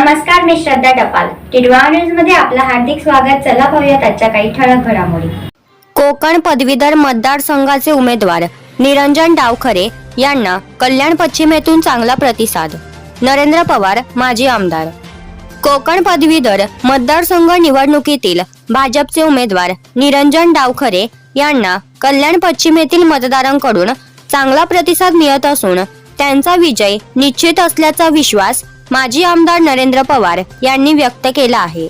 नमस्कार मी श्रद्धा टपाल. टिडवा न्यूजमध्ये आपलं हार्दिक स्वागत. चला पाहूयात आजच्या काही ठळक घडामोडी. कोकण पदवीधर मतदारसंघाचे उमेदवार निरंजन डावखरे यांना कल्याण पश्चिमेतून चांगला प्रतिसाद. नरेंद्र पवार माजी आमदार. कोकण पदवीधर मतदारसंघ निवडणुकीतील भाजपचे उमेदवार निरंजन डावखरे यांना कल्याण पश्चिमेतील मतदारांकडून चांगला प्रतिसाद मिळत असून त्यांचा विजय निश्चित असल्याचा विश्वास माजी आमदार नरेंद्र पवार यांनी व्यक्त केला आहे.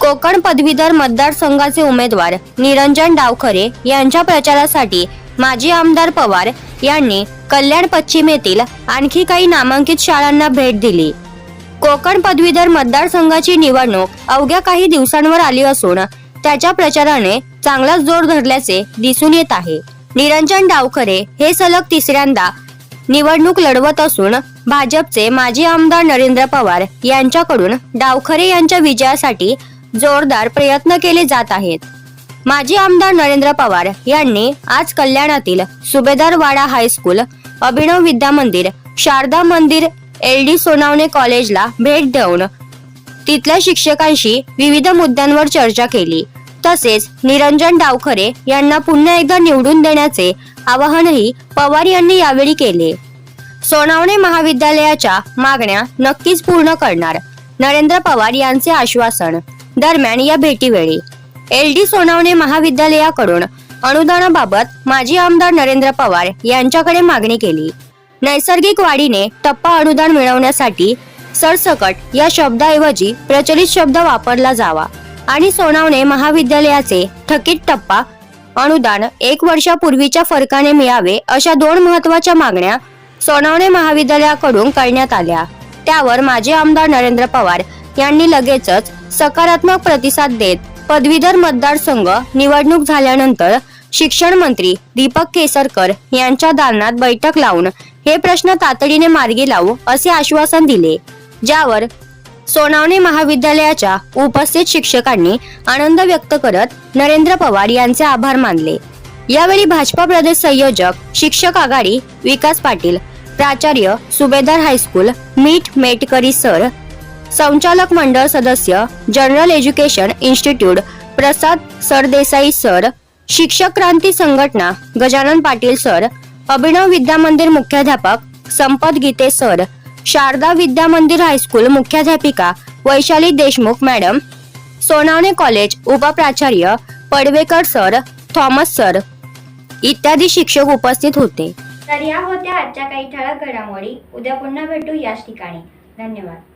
कोकण पदवीधर मतदारसंघाचे उमेदवार निरंजन डावखरे यांच्या प्रचारासाठी माजी आमदार पवार यांनी कल्याण पश्चिमेतील आणखी काही नामांकित शाळांना भेट दिली. कोकण पदवीधर मतदारसंघाची निवडणूक अवघ्या काही दिवसांवर आली असून त्याच्या प्रचाराने चांगलाच जोर धरल्याचे दिसून येत आहे. निरंजन डावखरे हे सलग तिसऱ्यांदा निवडणूक लढवत असून भाजपचे माजी आमदार नरेंद्र पवार यांच्याकडून डावखरे यांच्या विजयासाठी जोरदार प्रयत्न केले जात आहेत. माजी आमदार नरेंद्र पवार यांनी आज कल्याणातील सुभेदारवाडा हायस्कूल अभिनव विद्या मंदिर शारदा मंदिर एल डी सोनावणे कॉलेजला भेट देऊन तिथल्या शिक्षकांशी विविध मुद्द्यांवर चर्चा केली. तसेच निरंजन डावखरे यांना पुन्हा एकदा निवडून देण्याचे आवाहनही पवार यांनी यावेळी केले. सोनावणे महाविद्यालयाच्या मागण्या नक्कीच पूर्ण करणार नरेंद्र पवार यांचे आश्वासन. दरम्यान या भेटीवेळी एल डी सोनावणे महाविद्यालयाकडून अनुदानाबाबत माजी आमदार नरेंद्र पवार यांच्याकडे मागणी केली. नैसर्गिक वाढीने टप्पा अनुदान मिळवण्यासाठी सरसकट या शब्दाऐवजी प्रचलित शब्द वापरला जावा. आणि सोनावणे महाविद्यालयाचे थकीत टप्पा अनुदान एक वर्षापूर्वीच्या फरकाने मिळावे अशा दोन महत्त्वाच्या मागण्या सोनावणे महाविद्यालयाकडून करण्यात आल्या. त्यावर माजी आमदार नरेंद्र पवार यांनी लगेचच सकारात्मक प्रतिसाद देत पदवीधर मतदारसंघ निवडणूक झाल्यानंतर शिक्षण मंत्री दीपक केसरकर यांच्या दालनात बैठक लावून हे प्रश्न तातडीने मार्गी लावू असे आश्वासन दिले ज्यावर सोनावणे महाविद्यालयाच्या उपस्थित शिक्षकांनी आनंद व्यक्त करत नरेंद्र पवार यांचे आभार मानले. यावेळी भाजपा प्रदेश संयोजक शिक्षक आघाडी विकास पाटील प्राचार्य सुभेदार हायस्कूल मीठ मेटकरी सर संचालक मंडळ सदस्य general education institute Prasad Sardesai sir Shikshak Kranti Sanghatana Gajanan Patil sir Abhinav Vidya Mandir मुख्याध्यापक संपत गीते सर शारदा विद्या मंदिर हायस्कूल मुख्याध्यापिका वैशाली देशमुख मॅडम सोनावणे कॉलेज उपप्राचार्य पडवेकर सर थॉमस सर इत्यादी शिक्षक उपस्थित होते. तर या होत्या आजच्या काही ठळक घडामोडी. उद्या पुन्हा भेटू याच ठिकाणी. धन्यवाद.